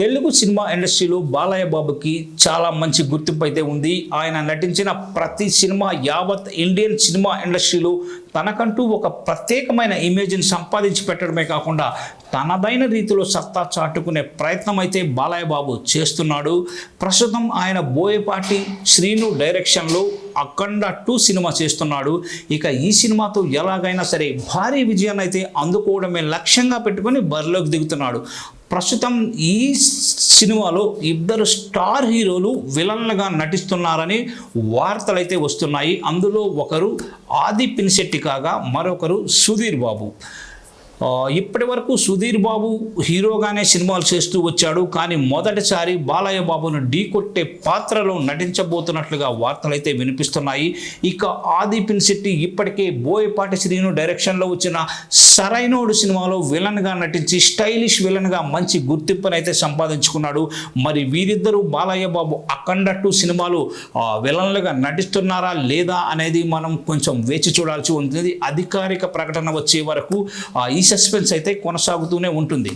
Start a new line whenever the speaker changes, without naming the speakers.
Telugu cinema ఇండస్ట్రీలో బాలయ్య బాబుకి చాలా మంచి గుర్తింపు అయితే ఉంది. ఆయన నటించిన ప్రతి సినిమా యావత్ ఇండియన్ సినిమా ఇండస్ట్రీలో తనకంటూ ఒక ప్రత్యేకమైన ఇమేజ్ని సంపాదించి పెట్టడమే కాకుండా తనదైన రీతిలో సత్తా చాటుకునే ప్రయత్నం అయితే బాలయ్య బాబు చేస్తున్నాడు. ప్రస్తుతం ఆయన బోయపాటి శ్రీను డైరెక్షన్లో అఖండ టూ సినిమా చేస్తున్నాడు. ఇక ఈ సినిమాతో ఎలాగైనా సరే భారీ విజయాన్ని అయితే అందుకోవడమే లక్ష్యంగా పెట్టుకొని బరిలోకి దిగుతున్నాడు. ప్రస్తుతం ఈ సినిమాలో ఇద్దరు స్టార్ హీరోలు విలన్లుగా నటిస్తున్నారని వార్తలు అయితే వస్తున్నాయి. అందులో ఒకరు ఆది పినిశెట్టి కాగా మరొకరు సుధీర్ బాబు. ఇప్పటి వరకు సుధీర్ బాబు హీరోగానే సినిమాలు చేస్తూ వచ్చాడు కానీ మొదటిసారి బాలయ్య బాబును ఢీకొట్టే పాత్రలో నటించబోతున్నట్లుగా వార్తలు అయితే వినిపిస్తున్నాయి. ఇక ఆది శెట్టి ఇప్పటికే బోయపాటి శ్రీను డైరెక్షన్లో వచ్చిన సరైనోడు సినిమాలో విలన్గా నటించి స్టైలిష్ విలన్గా మంచి గుర్తింపునైతే సంపాదించుకున్నాడు. మరి వీరిద్దరూ బాలయ్య బాబు అఖండ టూ సినిమాలు విలన్లుగా నటిస్తున్నారా లేదా అనేది మనం కొంచెం వేచి చూడాల్సి ఉంటుంది. అధికారిక ప్రకటన వచ్చే వరకు ఈ సస్పెన్స్ అయితే కొనసాగుతూనే ఉంటుంది.